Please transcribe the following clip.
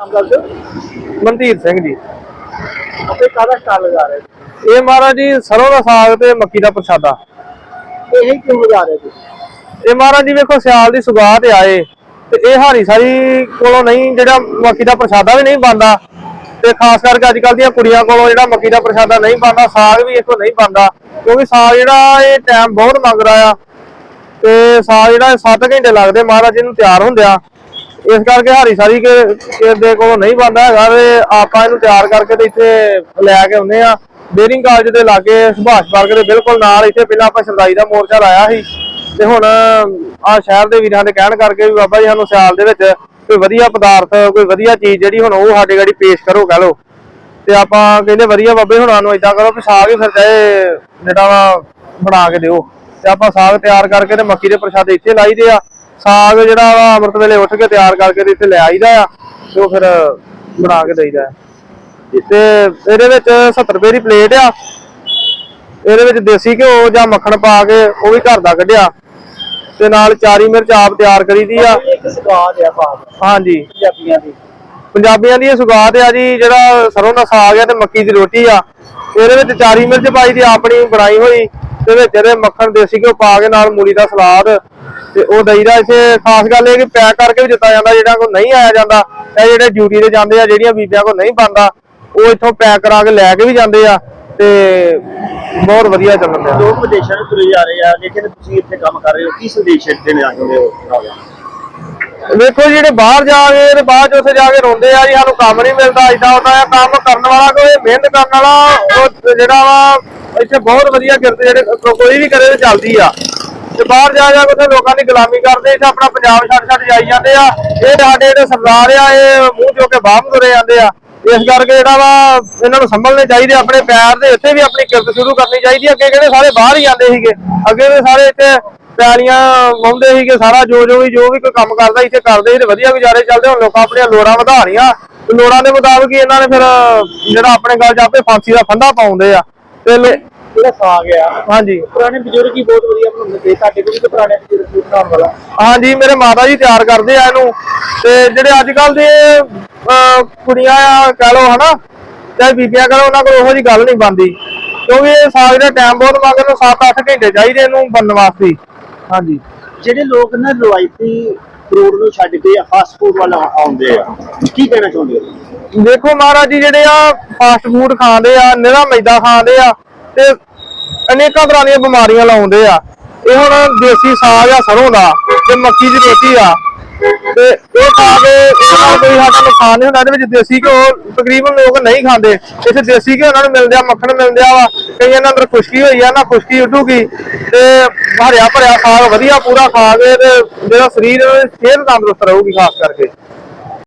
ਨਾਮ ਦੱਸ ਦਿਓ। ਮਨਧੀਰ ਸਿੰਘ ਜੀ। ਆਪੇ ਕਾਹਦਾ ਸਟਾਲ ਲਗਾ ਰਹੇ ਹੋ? ਇਹ ਮਹਾਰਾਜ ਜੀ ਸਰੋਂ ਦਾ ਸਾਗ ਤੇ ਮੱਕੀ ਦਾ ਪ੍ਰਸ਼ਾਦਾ। ਇਹ ਹੀ ਕਿਉਂ ਲਗਾ ਰਹੇ ਤੁਸੀਂ? ਇਹ ਮਹਾਰਾਜ ਜੀ ਵੇਖੋ ਸਿਆਲ ਦੀ ਸੁਗਾਤ ਆਏ। ਤੇ ਇਹ ਹਾਰੀ ਸਾਰੀ ਕੋਲੋਂ ਨਹੀਂ ਜਿਹੜਾ ਮੱਕੀ ਦਾ ਪ੍ਰਸ਼ਾਦਾ ਵੀ ਨਹੀਂ ਬਣਦਾ। ਤੇ ਖਾਸ ਕਰਕੇ ਅੱਜ ਕੱਲ ਦੀਆਂ ਕੁੜੀਆਂ ਕੋਲੋਂ ਜਿਹੜਾ ਮੱਕੀ ਦਾ ਪ੍ਰਸ਼ਾਦਾ ਨਹੀਂ ਬਣਦਾ ਸਾਗ ਵੀ ਇੱਥੋਂ ਨਹੀਂ ਬਣਦਾ। ਕਿਉਂਕਿ ਸਾਗ ਜਿਹੜਾ ਇਹ ਟਾਈਮ ਬਹੁਤ ਮੰਗਦਾ ਆ। ਤੇ ਸਾਗ ਜਿਹੜਾ 7 ਘੰਟੇ ਲੱਗਦੇ ਮਹਾਰਾਜ ਜੀ ਨੂੰ ਤਿਆਰ ਹੁੰਦਿਆਂ। ਇਸ ਕਰਕੇ ਹਾਰੀ ਸਾਰੀ ਕੇ ਦੇ ਕੋਲੋਂ ਨਹੀਂ ਬਣਦਾ ਹੈਗਾ ਤੇ ਆਪਾਂ ਇਹਨੂੰ ਤਿਆਰ ਕਰਕੇ ਤੇ ਇੱਥੇ ਲੈ ਕੇ ਆਉਂਦੇ ਆ ਬੇਰਿੰਗ ਕਾਲਜ ਦੇ ਲਾਗੇ ਸੁਭਾਸ਼ ਪਾਰਕ ਦੇ ਬਿਲਕੁਲ ਨਾਲ ਇੱਥੇ ਪਹਿਲਾਂ ਆਪਾਂ ਸ਼ਰਦਾਈ ਦਾ ਮੋਰਚਾ ਲਾਇਆ ਸੀ। ਤੇ ਹੁਣ ਆ ਸ਼ਹਿਰ ਦੇ ਵੀਰਾਂ ਦੇ ਕਹਿਣ ਕਰਕੇ ਵੀ ਬਾਬਾ ਜੀ ਸਾਨੂੰ ਸਿਆਲ ਦੇ ਵਿੱਚ ਕੋਈ ਵਧੀਆ ਪਦਾਰਥ, ਕੋਈ ਵਧੀਆ ਚੀਜ਼ ਜਿਹੜੀ ਹੁਣ ਉਹ ਸਾਡੇ ਗਾੜੀ ਪੇਸ਼ ਕਰੋ, ਕਹ ਲੋ ਤੇ ਆਪਾਂ ਕਹਿੰਦੇ ਵਧੀਆ ਬਾਬੇ ਹੁਣਾਂ ਨੂੰ ਇਦਾਂ ਕਰੋ ਕਿ ਸਾਗ ਹੀ ਫਿਰ ਚਾਹੇ ਜਿਹੜਾ ਵਾ ਬਣਾ ਕੇ ਦਿਓ। ਤੇ ਆਪਾਂ ਸਾਗ ਤਿਆਰ ਕਰਕੇ ਤੇ ਮੱਕੀ ਦੇ ਪ੍ਰਸ਼ਾਦੇ ਇੱਥੇ ਲਾਈ ਦੇ ਆ। ਸਾਗ ਜਿਹੜਾ ਵਾ ਅੰਮ੍ਰਿਤ ਵੇਲੇ ਉੱਠ ਕੇ ਤਿਆਰ ਕਰਕੇ ਤੇ ਇੱਥੇ ਲੈ ਆਈਦਾ ਆ ਤੇ ਉਹ ਫਿਰ ਬਣਾ ਕੇ ਦੇਈਦਾ ਆ। ਤੇ ਇਹਦੇ ਵਿੱਚ 70 ਰੁਪਏ ਦੀ ਪਲੇਟ ਆ। ਇਹਦੇ ਵਿੱਚ ਦੇਸੀ ਘਿਓ ਜਾਂ ਮੱਖਣ ਪਾ ਕੇ ਉਹ ਵੀ ਘਰ ਦਾ ਕੱਢਿਆ। ਤੇ ਨਾਲ ਚਾਰੀ ਮਿਰਚ ਆਪ ਤਿਆਰ ਕਰੀਦੀ ਆ। ਇੱਕ ਆ ਹਾਂਜੀ। ਪੰਜਾਬੀਆਂ ਦੀ। ਪੰਜਾਬੀਆਂ ਦੀ ਇਹ ਸੁਗਾਤ ਆ ਜੀ ਜਿਹੜਾ ਸਰੋਂ ਦਾ ਸਾਗ ਆ ਤੇ ਮੱਕੀ ਦੀ ਰੋਟੀ ਆ। ਇਹਦੇ ਵਿੱਚ ਚਾਰੀ ਮਿਰਚ ਪਾਈ ਦੀ ਆਪਣੀ ਬਣਾਈ ਹੋਈ। ਤੇ ਵਿੱਚ ਇਹਦੇ ਮੱਖਣ ਦੇਸੀ ਘਿਓ ਪਾ ਕੇ ਨਾਲ ਮੂਲੀ ਦਾ ਸਲਾਦ। ਤੇ ਉਹ ਦਈਦਾ ਇੱਥੇ ਖਾਸ ਗੱਲ ਇਹ ਕਿ ਪੈਕ ਕਰਕੇ ਵੀ ਦਿੱਤਾ ਜਾਂਦਾ ਜਿਹੜਾ ਕੋ ਨਹੀਂ ਆਇਆ ਜਾਂਦਾ ਇਹ ਜਿਹੜੇ ਡਿਊਟੀ ਤੇ ਜਾਂਦੇ ਆ ਜਿਹੜੀਆਂ ਬੀਬੀਆਂ ਕੋ ਨਹੀਂ ਬਣਦਾ ਉਹ ਇੱਥੋਂ ਪੈਕ ਕਰਾ ਕੇ ਲੈ ਕੇ ਵੀ ਜਾਂਦੇ ਆ ਤੇ ਬਹੁਤ ਵਧੀਆ ਚੱਲਣ ਡਿਆ। ਲੋਕ ਵਿਦੇਸ਼ਾਂ ਨੂੰ ਤੁਰੇ ਜਾ ਰਹੇ ਆ ਲੇਕਿਨ ਤੁਸੀਂ ਇੱਥੇ ਕੰਮ ਕਰ ਰਹੇ ਹੋ ਕੀ ਸੰਦੇਸ਼ ਦੇਣਾ ਚਾਹੁੰਦੇ ਹੋ ਵੇਖੋ ਜਿਹੜੇ ਬਾਹਰ ਜਾ ਕੇ ਤੇ ਬਾਅਦ ਚ ਉੱਥੇ ਜਾ ਕੇ ਰੋਂਦੇ ਆ ਜੀ ਸਾਨੂੰ ਕੰਮ ਨਹੀਂ ਮਿਲਦਾ ਇਦਾਂ ਹੁੰਦਾ ਆ ਕੰਮ ਕਰਨ ਵਾਲਾ ਕੋਈ ਮਿਹਨਤ ਕਰਨ ਵਾਲਾ ਉਹ ਜਿਹੜਾ ਵਾ ਇੱਥੇ ਬਹੁਤ ਵਧੀਆ ਕਿਰਤ ਜਿਹੜੇ ਕੋਈ ਵੀ ਕਰੇ ਤੇ ਚੱਲਦੀ ਆ। ਤੇ ਬਾਹਰ ਜਾ ਜਾ ਕੇ ਲੋਕਾਂ ਦੀ ਗੁਲਾਮੀ ਕਰਦੇ, ਇੱਥੇ ਆਪਣਾ ਪੰਜਾਬ ਛੱਡ ਛੱਡ ਜਾਈ ਜਾਂਦੇ ਆ। ਇਹ ਸਾਡੇ ਜਿਹੜੇ ਸਰਦਾਰ ਆ, ਇਹ ਮੂੰਹ ਚੋ ਕੇ ਬਾਹਰ ਤੁਰੇ ਜਾਂਦੇ ਆ। ਇਸ ਕਰਕੇ ਜਿਹੜਾ ਵਾ, ਇਹਨਾਂ ਨੂੰ ਸੰਭਲਣੇ ਚਾਹੀਦੇ ਆਪਣੇ ਪੈਰ ਦੇ ਇੱਥੇ ਵੀ ਆਪਣੀ ਕਿਰਤ ਸ਼ੁਰੂ ਕਰਨੀ ਚਾਹੀਦੀ ਅੱਗੇ ਕਿਹੜੇ ਸਾਰੇ ਬਾਹਰ ਹੀ ਜਾਂਦੇ ਸੀਗੇ। ਅੱਗੇ ਦੇ ਸਾਰੇ ਇੱਥੇ ਪੈਲੀਆਂ ਵਾਉਂਦੇ ਸੀਗੇ, ਸਾਰਾ ਜੋ ਜੋ ਵੀ ਜੋ ਵੀ ਕੋਈ ਕੰਮ ਕਰਦਾ ਇੱਥੇ ਕਰਦੇ ਸੀ ਤੇ ਵਧੀਆ ਗੁਜ਼ਾਰੇ ਚੱਲਦੇ ਹੁਣ ਲੋਕਾਂ ਆਪਣੀਆਂ ਲੋੜਾਂ ਵਧਾਣੀਆਂ ਤੇ ਲੋੜਾਂ ਦੇ ਮੁਤਾਬਕ ਇਹਨਾਂ ਨੇ ਫਿਰ ਜਿਹੜਾ ਆਪਣੇ ਗੱਲ 'ਚ ਆਪੇ ਫਾਂਸੀ ਦਾ ਫੰਦਾ ਪਾਉਂਦੇ ਆ। ਤੇ ਜਿਹੜਾ ਸਾਗ ਆ ਹਾਂਜੀ। ਪੁਰਾਣੇ ਬਜ਼ੁਰਗ ਹੀ ਬਹੁਤ ਵਧੀਆ ਬਣਾਉਂਦੇ ਸੀ ਸਾਡੇ ਕੋਲ ਵੀ ਤਾਂ ਪੁਰਾਣੇ ਬਜ਼ੁਰਗ ਹੀ ਬਣਾਉਣ ਵਾਲਾ। ਹਾਂਜੀ ਮੇਰੇ ਮਾਤਾ ਜੀ ਤਿਆਰ ਕਰਦੇ ਆ ਇਹਨੂੰ। ਤੇ ਜਿਹੜੇ ਅੱਜ ਕੱਲ ਦੇ ਅਹ, ਕੁੜੀਆਂ ਆ ਕਹ ਲੋ ਹਨਾ ਚਾਹੇ ਬੀਬੀਆਂ ਕਹ ਲੋ ਉਹਨਾਂ ਕੋਲ ਉਹੋ ਜੀ ਗੱਲ ਨਹੀਂ ਬਣਦੀ। ਕਿਉਂਕਿ ਇਹ ਸਾਗ ਦਾ ਟਾਈਮ ਬਹੁਤ ਮੰਗਦੇ ਨੂੰ 7-8 ਘੰਟੇ ਚਾਹੀਦੇ ਇਹਨੂੰ ਬਣਨ ਵਾਸਤੇ। ਹਾਂਜੀ। ਜਿਹੜੇ ਲੋਕ ਨਾ ਰਵਾਇਤੀ ਫਰੂਟ ਨੂੰ ਛੱਡ ਕੇ ਫਾਸਟ ਫੂਡ ਵੱਲ ਆਉਂਦੇ ਆ ਕੀ ਕਹਿਣਾ ਚਾਹੁੰਦੇ ਹੋ? ਦੇਖੋ ਮਹਾਰਾਜ ਜੀ ਜਿਹੜੇ ਆ ਫਾਸਟ ਫੂਡ ਖਾਂਦੇ ਆ ਨਿਹਰਾ ਮੈਦਾ ਖਾਂਦੇ ਆ ਤੇ ਅਨੇਕਾਂ ਤਰ੍ਹਾਂ ਦੀਆਂ ਬਿਮਾਰੀਆਂ ਲਾਉਂਦੇ ਆ। ਇਹ ਹੁਣ ਦੇਸੀ ਸਾਗ ਆ, ਸਰੋਂ ਦਾ ਤੇ ਮੱਕੀ ਦੀ ਰੋਟੀ ਆ। ਤੇ ਇਹ ਖਾ ਕੇ ਇਹਨਾਂ ਕੋਈ ਸਾਡਾ ਨੁਕਸਾਨ ਨਹੀਂ ਹੁੰਦਾ, ਇਹਦੇ ਵਿੱਚ ਦੇਸੀ ਘਿਓ ਤਕਰੀਬਨ ਲੋਕ ਨਹੀਂ ਖਾਂਦੇ। ਇੱਥੇ ਦੇਸੀ ਘਿਓ ਇਹਨਾਂ ਨੂੰ ਮਿਲਦਾ ਮੱਖਣ ਮਿਲਦਾ ਵਾ। ਕਈਆਂ ਦੇ ਅੰਦਰ ਖੁਸ਼ਕੀ ਹੋਈ ਆ, ਨਾ ਖੁਸ਼ਕੀ ਉੱਡੂਗੀ। ਤੇ ਹਰਿਆ ਭਰਿਆ ਸਾਗ, ਵਧੀਆ ਪੂਰਾ ਖਾ ਕੇ ਤੇ ਜਿਹੜਾ ਸਰੀਰ ਸਿਹਤ ਤੰਦਰੁਸਤ ਰਹੂਗੀ, ਖਾਸ ਕਰਕੇ।